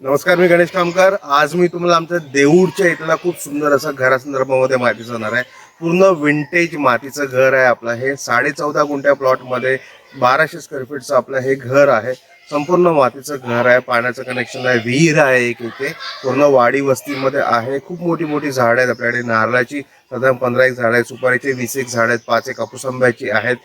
नमस्कार मी गणेश कामकर. आज मी तुम्हाला आमच्या देऊळच्या इथला खूप सुंदर असं घरासंदर्भामध्ये माहिती सांगणार आहे. पूर्ण विंटेज मातीचं घर आहे आपलं. हे साडे चौदा गुंठ्या प्लॉटमध्ये बाराशे स्क्वेअर फीटचं आपलं हे घर आहे. संपूर्ण मातीचं घर आहे पाण्याचं कनेक्शन आहे विहीर आहे एक इथे. पूर्ण वाडी वस्तीमध्ये आहे. खूप मोठी मोठी झाडं आहेत आपल्याकडे. नारळाची साधारण पंधरा एक झाडं आहेत सुपारीचे वीस एक झाडं आहेत पाच एक कापूस आंब्याची आहेत.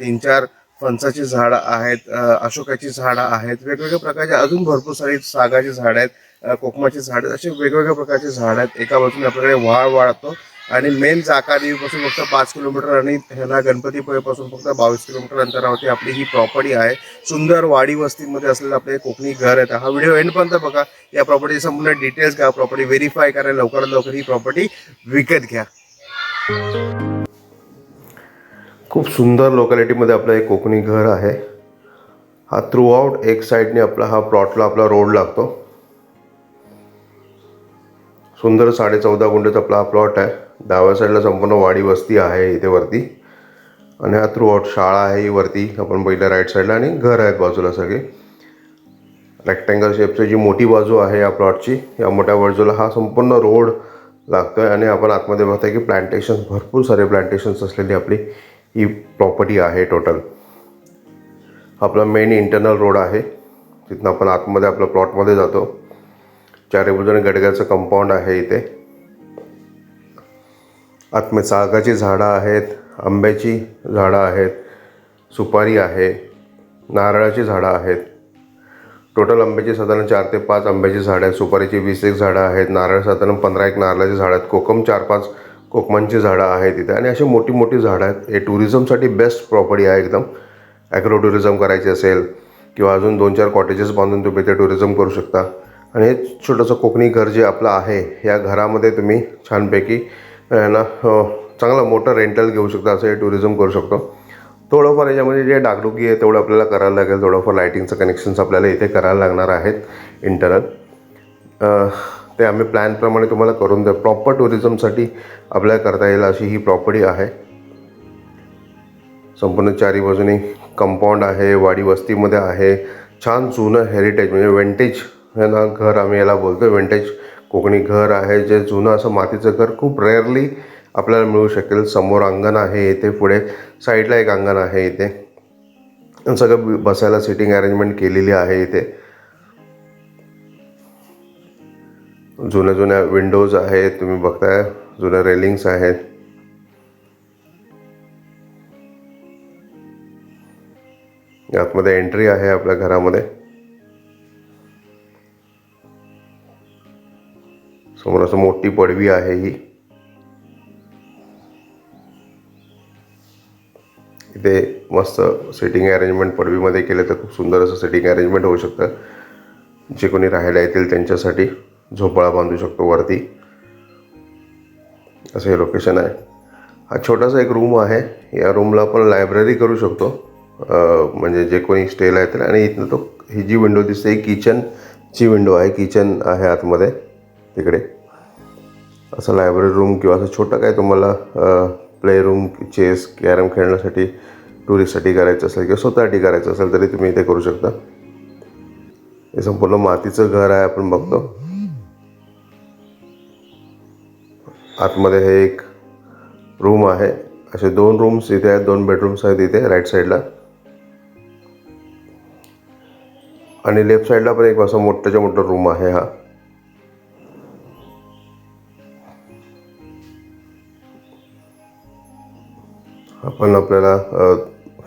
तीन चार फणसाची झाडं आहेत अशोकाची झाडं आहेत वेगवेगळ्या प्रकारचे अजून भरपूर सारी सागाची झाडं आहेत कोकमाची झाडं आहेत, असे वेगवेगळ्या प्रकारची झाडं आहेत. एका बाजूने आपल्याकडे वाळ वाढतो आणि मेन जाकादेवीपासून फक्त पाच किलोमीटर आणि ह्याला गणपतीपुळेपासून फक्त बावीस किलोमीटर अंतरावरती आपली ही प्रॉपर्टी आहे. सुंदर वाडी वस्तीमध्ये असलेलं आपले कोकणी घर आहे. हा व्हिडिओ एंडपर्यंत बघा. या प्रॉपर्टी संपूर्ण डिटेल्स घ्या. प्रॉपर्टी व्हेरीफाय करा. लवकरात लवकर ही प्रॉपर्टी विकत घ्या. खूप सुंदर लोकॅलिटीमध्ये आपलं एक कोकणी घर आहे. हा थ्रूआउट एक साईडने आपला हा प्लॉटला आपला रोड लागतो. सुंदर साडे चौदा गुंठेचा आपला हा प्लॉट आहे. डाव्या साईडला संपूर्ण वाडी वस्ती आहे इथे वरती आणि हा थ्रूआउट शाळा आहे ही वरती. आपण पहिल्या राईट साईडला आणि घर आहेत बाजूला सगळे. रेक्टँगल शेपची जी मोठी बाजू आहे या प्लॉटची या मोठ्या बाजूला हा संपूर्ण रोड लागतो आहे आणि आपण आतमध्ये बघताय की प्लांटेशन्स भरपूर सारे प्लांटेशन्स असलेली आपली ही प्रॉपर्टी आहे टोटल आपला मेन इंटरनल रोड आहे. तिथनं आपण आतमध्ये आपल्या प्लॉटमध्ये जातो. चारी बाजूने गडग्याचं कंपाऊंड आहे इथे. आतमध्ये सागाची झाडं आहेत आंब्याची झाडं आहेत सुपारी आहे नारळाची झाडं आहेत. टोटल आंब्याची साधारण चार ते पाच आंब्याची झाडं आहेत सुपारीची वीस एक झाडं आहेत नारळ साधारण पंधरा एक नारळाची झाडं आहेत कोकम चार पाच कोकमांची झाडं आहेत तिथे आणि अशी मोठी मोठी झाडं आहेत. हे टुरिझमसाठी बेस्ट प्रॉपर्टी आहे एकदम. ॲग्रो टुरिझम करायची असेल किंवा अजून दोन चार कॉटेजेस बांधून तुम्ही ते टुरिझम करू शकता. आणि हे छोटंसं कोकणी घर जे आपलं आहे या घरामध्ये तुम्ही छानपैकी ना चांगलं मोठं रेंटल घेऊ शकता असं हे टुरिझम करू शकतो. थोडंफार याच्यामध्ये जे डागडुगी आहे तेवढं आपल्याला करायला लागेल. थोडंफार लायटिंगचं कनेक्शन्स आपल्याला इथे करायला लागणार आहेत इंटरनल ते आम्ही प्लॅनप्रमाणे तुम्हाला करून देऊ. प्रॉपर टुरिझमसाठी आपल्याला करता येईल अशी ही प्रॉपर्टी आहे. संपूर्ण चारी बाजूनी कंपाऊंड आहे वाडी वस्तीमध्ये आहे. छान जुनं हेरिटेज म्हणजे वेंटेज हे ना घर आम्ही याला बोलतो वेंटेज कोकणी घर आहे. जे जुनं असं मातीचं घर खूप रेअरली आपल्याला मिळू शकेल. समोर अंगण आहे इथे पुढे साईडला एक अंगण आहे इथे. सगळं बसायला सिटिंग अरेंजमेंट केलेली आहे इथे. जुन्या जुन्या विंडोज आहेत तुम्ही बघताय. जुन्या रेलिंग्स आहेत. आतमध्ये एंट्री आहे आपल्या घरामध्ये. समोर असं मोठी पडवी आहे ही. इथे मस्त सिटिंग अरेंजमेंट पडवीमध्ये केलं तर खूप सुंदर असं सिटिंग अरेंजमेंट होऊ शकतं. जे कोणी राहायला येतील त्यांच्यासाठी. झोपाळा बांधू शकतो वरती. असं हे लोकेशन आहे. हा छोटासा एक रूम आहे. या रूमला आपण लायब्ररी करू शकतो. म्हणजे जे कोणी स्टेला येतील आणि इथनं तो ही जी विंडो दिसते. ही किचनची विंडो आहे. किचन आहे आतमध्ये तिकडे. असं लायब्ररी रूम किंवा असं छोटं काय तुम्हाला प्ले रूम चेस कॅरम खेळण्यासाठी टुरिस्टसाठी करायचं असेल किंवा स्वतःसाठी करायचं असेल तरी तुम्ही इथे करू शकता. हे संपूर्ण मातीचं घर आहे आपण बघतो. आतमध्ये हे एक रूम आहे. असे दोन रूम्स इथे आहेत दोन बेडरूम्स आहेत इथे राईट साईडला आणि लेफ्ट साईडला पण एक असं मोठाच्या मोठं रूम आहे हा. आपण आपल्याला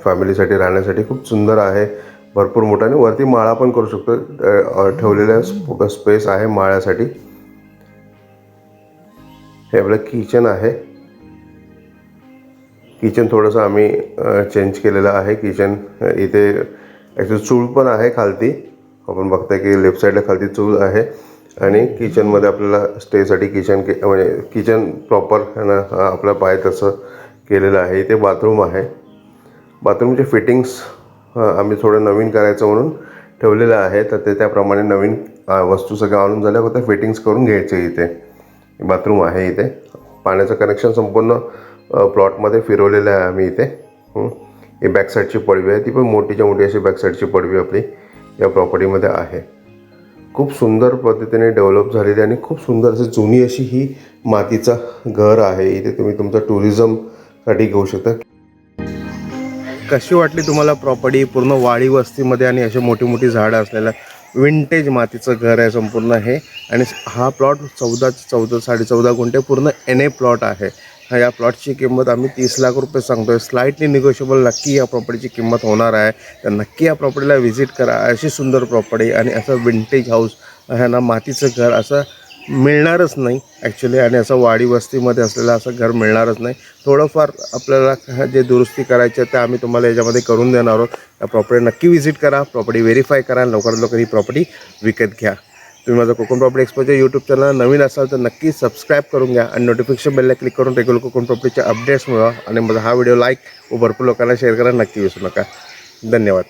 फॅमिलीसाठी राहण्यासाठी खूप सुंदर आहे. भरपूर मोठा आणि वरती माळा पण करू शकतो. ठेवलेल्या स्पेस आहे माळ्यासाठी. हे आपलं किचन आहे. किचन थोडंसं आम्ही चेंज केलेलं आहे. किचन इथे ॲक्च्युली चूळ पण आहे खालती. आपण बघताय की लेफ्ट साईडला खालती चूल आहे. आणि किचनमध्ये आपल्याला स्टेसाठी किचन के म्हणजे किचन प्रॉपर आपल्या पाय तसं केलेलं आहे. इथे बाथरूम आहे. बाथरूमचे फिटिंग्स आम्ही थोडं नवीन करायचं म्हणून ठेवलेलं आहे. तर ते त्याप्रमाणे नवीन वस्तू सगळ्या आणून झाल्या. होत्या फिटिंग्स करून घ्यायचे इथे. बाथरूम आहे इथे. पाण्याचं कनेक्शन संपूर्ण प्लॉटमध्ये फिरवलेलं आहे आम्ही इथे. ही? बॅक साईडची पडवी आहे. ती पण मोठीच्या मोठी अशी बॅक साईडची पडवी आपली या प्रॉपर्टीमध्ये आहे. खूप सुंदर पद्धतीने डेव्हलप झालेली आणि खूप सुंदर असं जुनी अशी ही मातीचं घर आहे. इथे तुम्ही तुमचं टुरिझमसाठी घेऊ शकता. कशी वाटली तुम्हाला प्रॉपर्टी पूर्ण वाडी वस्तीमध्ये आणि अशी मोठी मोठी झाडं असलेल्या विंटेज मातीचं घर आहे संपूर्ण हे. आणि हा प्लॉट चौदा चौदा साडे चौदा गुंठे पूर्ण एन ए प्लॉट आहे. हा या प्लॉटची किंमत आम्ही तीस लाख रुपये सांगतोय. स्लाइटली निगोशिएबल नक्की या प्रॉपर्टीची किंमत होणार आहे. तर नक्की या प्रॉपर्टीला व्हिजिट करा. अशी सुंदर प्रॉपर्टी आणि असं विंटेज हाऊस ह्यांना मातीचं घर असं मिळणारच नाही ॲक्च्युली आणि असं वाडी वस्तीमध्ये असलेलं असं घर मिळणारच नाही. थोडंफार आपल्याला जे दुरुस्ती करायची आहे ते आम्ही तुम्हाला याच्यामध्ये करून देणार आहोत. या प्रॉपर्टी नक्की व्हिजिट करा प्रॉपर्टी व्हेरीफाय करा आणि लवकरात लवकर ही प्रॉपर्टी विकत घ्या. तुम्ही माझं कोकण प्रॉपर्टी एक्सपोच्या यूट्यूब चॅनल नवीन असाल तर नक्की सबस्क्राईब करून घ्या आणि नोटिफिकेशन बेलला क्लिक करून रेग्युलर कोकण प्रॉपर्टीचे अपडेट्स मिळवा आणि माझा हा व्हिडिओ लाईक व भरपूर लोकांना शेअर करा नक्की विसरू नका. धन्यवाद.